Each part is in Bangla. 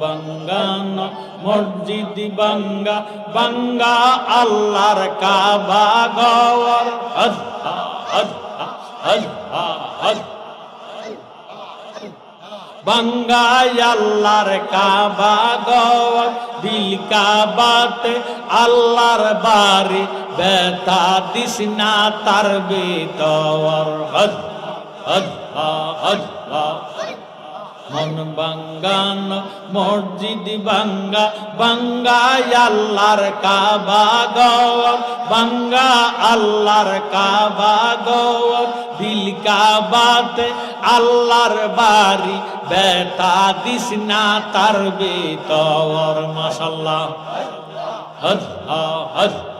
বাঙ্গান মসজিদ বাঙ্গা বাঙ্গা আল্লাহর কাবা গওয়ার বাঙ্গাই আল্লাহর কাবা দিল কাবাতে আল্লাহর বাড়ি বেতা দিস না তার বেতর হদ হদ হদ মন বাঙ্গান, মসজিদ বাঙ্গা বাঙ্গাই আল্লাহর কাবা গওয়ার, বাঙ্গা আল্লাহর কাবা গওয়ার। দিল কাবাতে আল্লাহর বাড়ি বেতা দিস না তার বেতর মাশাল্লাহ হদ হদ।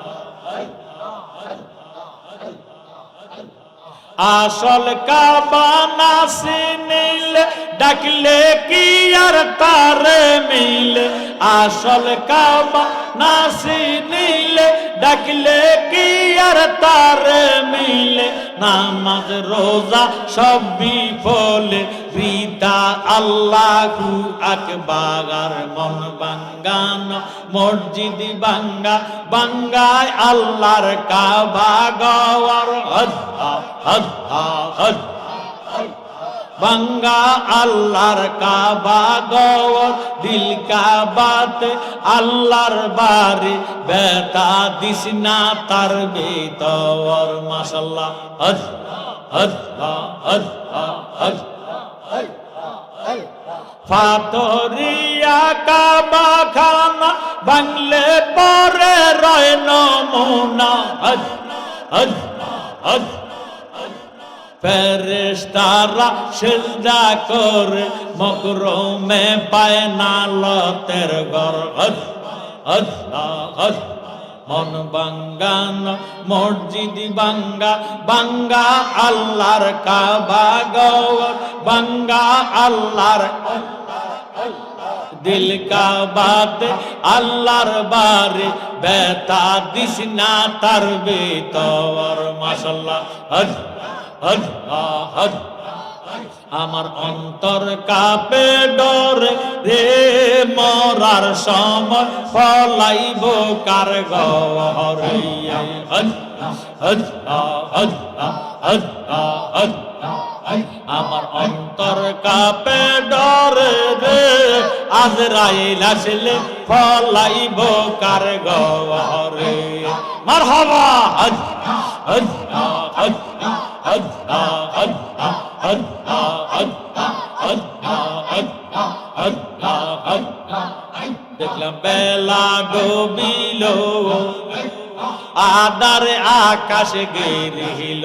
আসল কাবা নাসি নীল ডাকলে কি আর তারে মিল? আসল কাবা নাসি নীল ডাকলে কি আর তারে মিলে? নামাজ, রোজা সব বিফলে। রিদা আল্লাহু আকবার। মন বাঙ্গান মসজিদ বাঙ্গা বাঙ্গায় আল্লাহর কাবা গওয়ার। হদ হদ হদ বাঙ্গা আল্লাহর কাবা গওয়ার, দিল কাবাতে আল্লাহর বাড়ি, বেতা দিস না তার বেতর মাশাল্লাহ। হদ হদ হদ হদ ফাতরিয়া কাবা খানা বাংলে পরে রয় নমুনা। হজ হজ হজ। ফেরেশতারা সেজদা করে, মকরমে পায় না লতের হজ মন বাঙ্গান, মসজিদ বাঙ্গা বাঙ্গা আল্লাহর কাবা গওয়ার বাঙ্গা আল্লাহর দিল কাবাত, আল্লাহর বারে বেতা দিস না তার বেতর হজ। আমার অন্তর কাপে, ডরে রে, মরার সময় ফলাইব কার আমার অন্তর কাপে, ডরে রে, আজরাইল আসলে ফলাইব কার গহরে। মারহাবা। হজ হজ হজ দেখলাম বেলা ডুবিল আদার আকাশ গেরিল।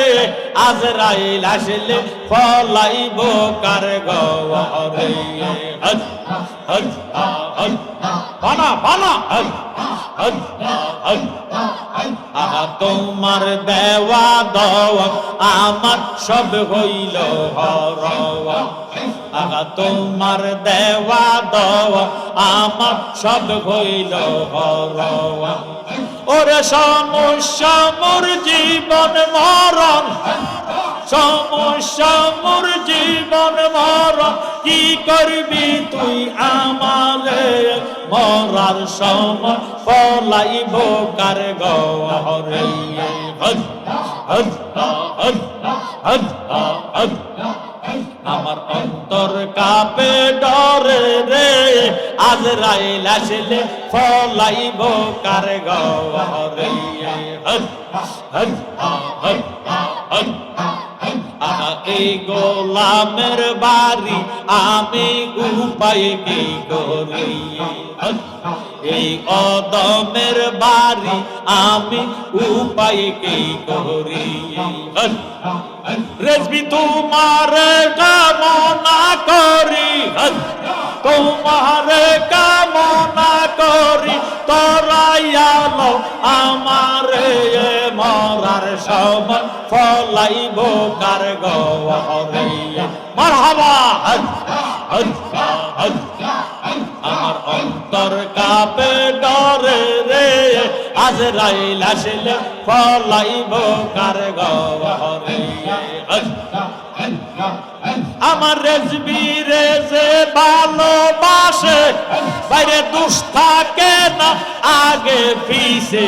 আজরাইল আসলে ফলাইব কার হদ আহা, তোমার দেওয়া দওয়া আমার সব হইল হরওয়া। আগা তোমার দেওয়া দওয়া আমার সব হইল হরওয়া। ওরে সমস্যা, মোর জীবন মরণ। সমস্যা মোর জীবন মরণ কি করবি তুই আমারে? মরার সময় পলাইব কার হদ আমার অন্তর কাপে ডরে রে। আজ রাইল আসলে ফলাইব কার গহরে? হদ হদ হদ হদ। এই গোলামের বাড়ি আমি উপায় কি করি? এই অদমের বাড়ি আমি উপায় কি করি? রেজবি, তোমার কামনা করি। তোমার কামনা করি। তরাইয়ালো আমার মরার সময় ফলাইব কার গহরে মারহাবা! আমার অন্তর কাপে ডরে রে। আজ রাইল আসলে, ফলাইব কার গহরে আমার রেজবি রেজে ভালোবাসে, বাইরে দুষ থাকে না, আগে পিছে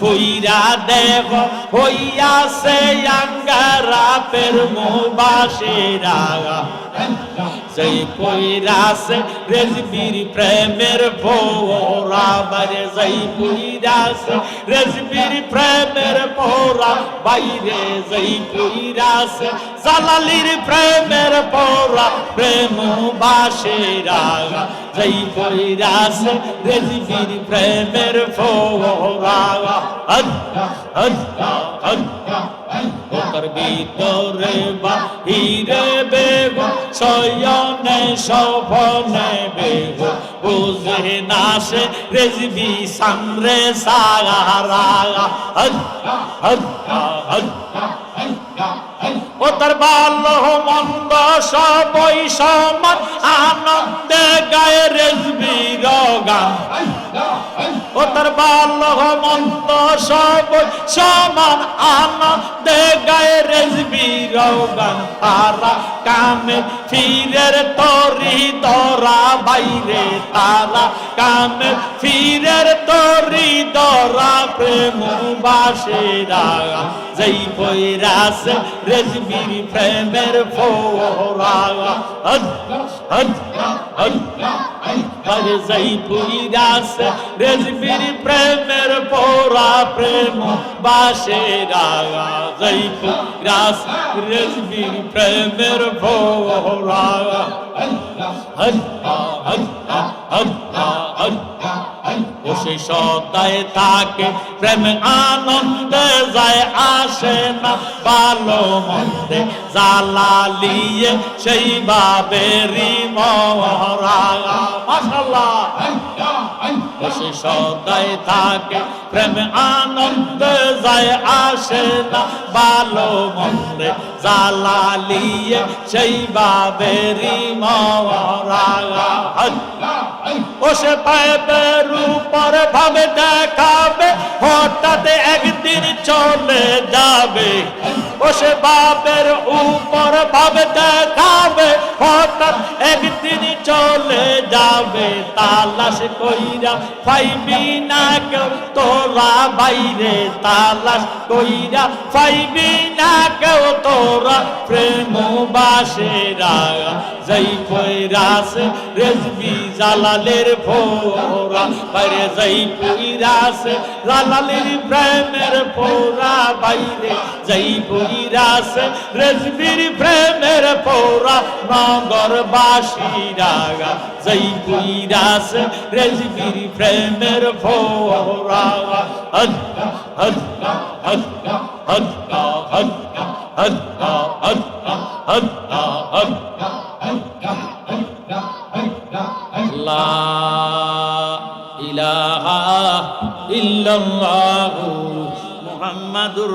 কইরা দেব, হইয়াছে আঙ্গারা পের মুবাসিরা সেই কইরাছে রেজবির প্রেমের পোরা বাইরে যাই কইরাছে রেজবির প্রেমের পোরা বাইরে যাই কইরাছে জালালির প্রেমের পোরা প্রেম বাসেরা যাই কইরাছে রেজবির প্রেমের পোরা হদ হদ হদ ওকর ভিতরে বাহিরে বেগ শয়নে সপনে বেগ বুঝে না সে রেজবি সামরে সারা ও তার ভালো মন্দ সবই সমান। আনন্দে গায়ে রেজবি গান ও তার ভালো মন্দ সবই সমান আনন্দে গায়ে রেজবি গান তারা কামে ফিরের তরি দরা বাইরে তারা কামে ফিরের তরি দরা প্রেম বাসেরা যেই বৈরাস রেজবির প্রেমের ফোরা হদ হদ হদ বারজাই পুইরাস রেজবির প্রেমের পোরা প্রেম বাসে রাজাই পুইরাস রেজবির প্রেমের পোরা আল্লাহ আল্লাহ আল্লাহ আল্লাহ আল্লাহ ও সে সদায় থাকে প্রেম আনন্দে যায় আসে না ভালো মন্দে জালালিয়ে সেই বাবেরি মহরা মাশাল্লাহ সে সদায় থাকে প্রেম আনন্দে যায় আসে না ভালো মন্দে জালালিয়ে সেই বাবেরি মহরা ও সে পাইপের উপর ভাবে দেখাবে হঠাৎ একদিন চলে যাবে। ও সে বাপের উপর ভাবে দেখাবে, হঠাৎ একদিন চলে যাবে, তালাশ কইরা পাইবি না কেউ, তোরা বাইরে তালাশ কইরা পাইবি না কেউ, তোরা প্রেম বাসেরা যাই কইরাস রেজবি জালালের ফোরা বাইরে যাই কইরাস জালালের প্রেমের ফোরা বাইরে যাই কইরাস রেজবির প্রেমের ফোরা নগর বাসিরা যাই কইরাস রেজবির প্রেমের ফোরা হদ হদ হদ হদ হদ হদ হদ হদ হদ লা ইলাহা ইল্লাল্লাহু মুহাম্মাদুর